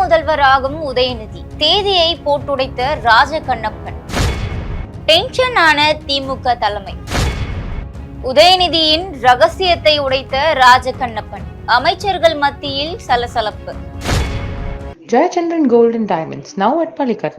முதல்வராகும் உதயநிதி. தேதியை போட்டுடைத்த ராஜ கண்ணப்பன் டென்ஷன் ஆன திமுக தலைமை. உதயநிதியின் ரகசியத்தை உடைத்த ராஜ கண்ணப்பன் அமைச்சர்கள் மத்தியில் சலசலப்பு. Jayachandran golden diamonds now at at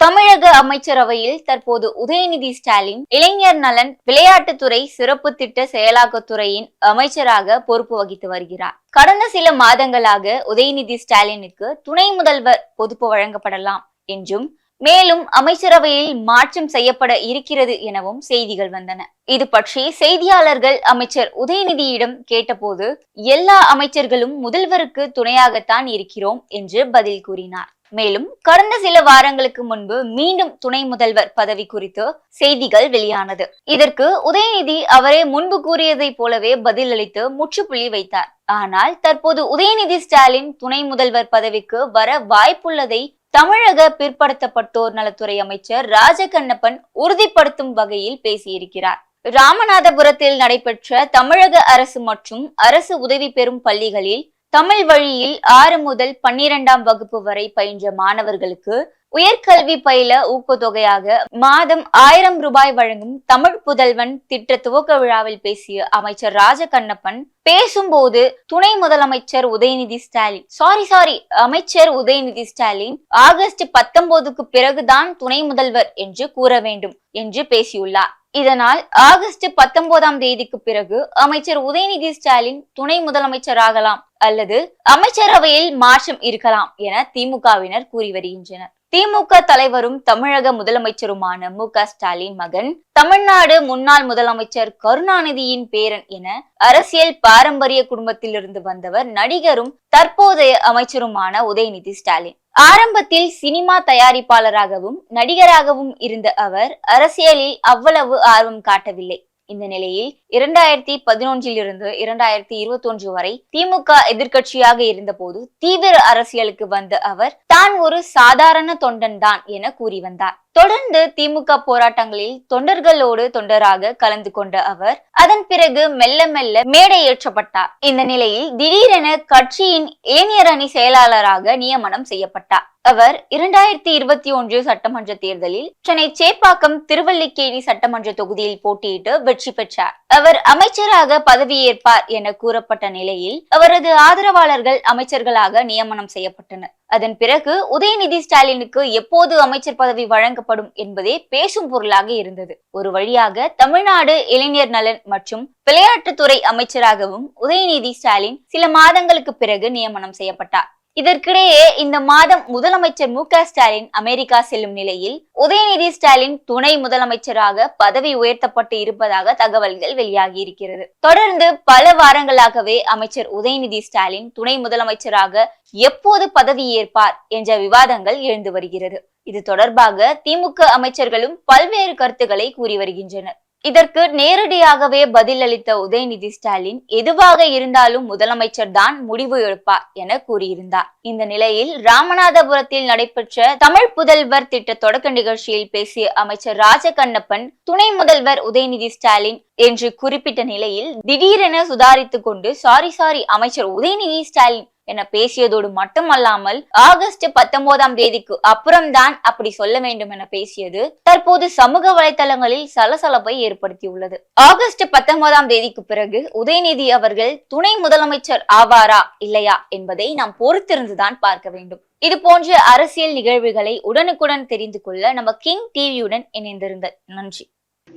தமிழக அமைச்சரவையில் தற்போது உதயநிதி ஸ்டாலின் இளைஞர் நலன் விளையாட்டுத்துறை சிறப்பு திட்ட செயலாக்கத்துறையின் அமைச்சராக பொறுப்பு வகித்து வருகிறார். கடந்த சில மாதங்களாக உதயநிதி ஸ்டாலினுக்கு துணை முதல்வர் பொறுப்பு வழங்கப்படலாம் என்றும் மேலும் அமைச்சரவையில் மாற்றம் செய்யப்பட இருக்கிறது எனவும் செய்திகள் வந்தன. இது பற்றி செய்தியாளர்கள் அமைச்சர் உதயநிதியிடம் கேட்டபோது எல்லா அமைச்சர்களும் முதல்வருக்கு துணையாகத்தான் இருக்கிறோம் என்று பதில் கூறினார். மேலும் கடந்த சில வாரங்களுக்கு முன்பு மீண்டும் துணை முதல்வர் பதவி குறித்து செய்திகள் வெளியானது. இதற்கு உதயநிதி அவரே முன்பு கூறியதைப் போலவே பதிலளித்து முற்றுப்புள்ளி வைத்தார். ஆனால் தற்போது உதயநிதி ஸ்டாலின் துணை முதல்வர் பதவிக்கு வர வாய்ப்புள்ளதை தமிழக பிற்படுத்தப்பட்டோர் நலத்துறை அமைச்சர் ராஜகண்ணப்பன் உறுதிப்படுத்தும் வகையில் பேசியிருக்கிறார். ராமநாதபுரத்தில் நடைபெற்ற தமிழக அரசு மற்றும் அரசு உதவி பெறும் பள்ளிகளில் தமிழ் வழியில் ஆறு முதல் பன்னிரெண்டாம் வகுப்பு வரை பயின்ற மாணவர்களுக்கு உயர்கல்வி பயில ஊக்கத்தொகையாக மாதம் ஆயிரம் ரூபாய் வழங்கும் தமிழ் புதல்வன் திட்ட துவக்க விழாவில் பேசிய அமைச்சர் ராஜகண்ணப்பன் பேசும்போது துணை முதலமைச்சர் உதயநிதி ஸ்டாலின் சாரி சாரி அமைச்சர் உதயநிதி ஸ்டாலின் ஆகஸ்ட் பத்தொன்பதுக்கு பிறகுதான் துணை முதல்வர் என்று கூற வேண்டும் என்று பேசியுள்ளார். இதனால் ஆகஸ்ட் பத்தொன்பதாம் தேதிக்கு பிறகு அமைச்சர் உதயநிதி ஸ்டாலின் துணை முதலமைச்சராகலாம் அல்லது அமைச்சரவையில் மாற்றம் இருக்கலாம் என திமுகவினர் கூறி வருகின்றனர். திமுக தலைவரும் தமிழக முதலமைச்சருமான மு க ஸ்டாலின் மகன் தமிழ்நாடு முன்னாள் முதலமைச்சர் கருணாநிதியின் பேரன் என அரசியல் பாரம்பரிய குடும்பத்திலிருந்து வந்தவர் நடிகரும் தற்போதைய அமைச்சருமான உதயநிதி ஸ்டாலின். ஆரம்பத்தில் சினிமா தயாரிப்பாளராகவும் நடிகராகவும் இருந்த அவர் அரசியலில் அவ்வளவு ஆர்வம் காட்டவில்லை. இந்த நிலையில் இரண்டாயிரத்தி பதினொன்றில் இருந்து இரண்டாயிரத்தி இருபத்தி ஒன்று வரை திமுக எதிர்கட்சியாக இருந்தபோது தீவிர அரசியலுக்கு வந்த அவர் தான் ஒரு சாதாரண தொண்டன் தான் என கூறி வந்தார். தொடர்ந்து திமுக போராட்டங்களில் தொண்டர்களோடு தொண்டராக கலந்து கொண்ட அவர் அதன் பிறகு மெல்ல மெல்ல மேடை ஏற்றப்பட்டார். இந்த நிலையில் திடீரென கட்சியின் இளைஞர் அணி செயலாளராக நியமனம் செய்யப்பட்டார். அவர் இரண்டாயிரத்தி இருபத்தி ஒன்று சட்டமன்ற தேர்தலில் சென்னை சேப்பாக்கம் திருவல்லிக்கேணி சட்டமன்ற தொகுதியில் போட்டியிட்டு வெற்றி பெற்றார். அவர் அமைச்சராக பதவியேற்பார் என கூறப்பட்ட நிலையில் அவரது ஆதரவாளர்கள் அமைச்சர்களாக நியமனம் செய்யப்பட்டனர். அதன் பிறகு உதயநிதி ஸ்டாலினுக்கு எப்போது அமைச்சர் பதவி வழங்கப்படும் என்பதே பேசும் பொருளாக இருந்தது. ஒரு வழியாக தமிழ்நாடு இளைஞர் நலன் மற்றும் விளையாட்டுத்துறை அமைச்சராகவும் உதயநிதி ஸ்டாலின் சில மாதங்களுக்கு பிறகு நியமனம் செய்யப்பட்டார். இதற்கிடையே இந்த மாதம் முதலமைச்சர் மு ஸ்டாலின் அமெரிக்கா செல்லும் நிலையில் உதயநிதி ஸ்டாலின் துணை முதலமைச்சராக பதவி உயர்த்தப்பட்டு இருப்பதாக தகவல்கள் வெளியாகி இருக்கிறது தொடர்ந்து பல வாரங்களாகவே அமைச்சர் உதயநிதி ஸ்டாலின் துணை முதலமைச்சராக எப்போது பதவி ஏற்பார் என்ற விவாதங்கள் எழுந்து வருகிறது. இது தொடர்பாக திமுக அமைச்சர்களும் பல்வேறு கருத்துக்களை கூறி வருகின்றனர். இதற்கு நேரடியாகவே பதிலளித்த உதயநிதி ஸ்டாலின் எதுவாக இருந்தாலும் முதலமைச்சர் தான் முடிவு எடுப்பார் என கூறியிருந்தார். இந்த நிலையில் ராமநாதபுரத்தில் நடைபெற்ற தமிழ் புதல்வர் திட்ட தொடக்க நிகழ்ச்சியில் பேசிய அமைச்சர் ராஜகண்ணப்பன் துணை முதல்வர் உதயநிதி ஸ்டாலின் என்று குறிப்பிட்ட நிலையில் திடீரென சுதாரித்துக் கொண்டு சாரி சாரி அமைச்சர் உதயநிதி ஸ்டாலின் என பேசியதோடு மட்டுமல்லாமல் ஆகஸ்ட் பத்தொன்பதாம் தேதிக்கு அப்புறம்தான் அப்படி சொல்ல வேண்டும் என பேசியது தற்போது சமூக வலைதளங்களில் சலசலப்பை ஏற்படுத்தியுள்ளது. ஆகஸ்ட் பத்தொன்பதாம் தேதிக்கு பிறகு உதயநிதி அவர்கள் துணை முதலமைச்சர் ஆவாரா இல்லையா என்பதை நாம் பொறுத்திருந்துதான் பார்க்க வேண்டும். இது போன்ற அரசியல் நிகழ்வுகளை உடனுக்குடன் தெரிந்து கொள்ள நம்ம கிங் டிவியுடன் இணைந்திருந்த நன்றி.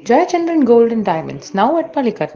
Jayachandran golden diamonds now at at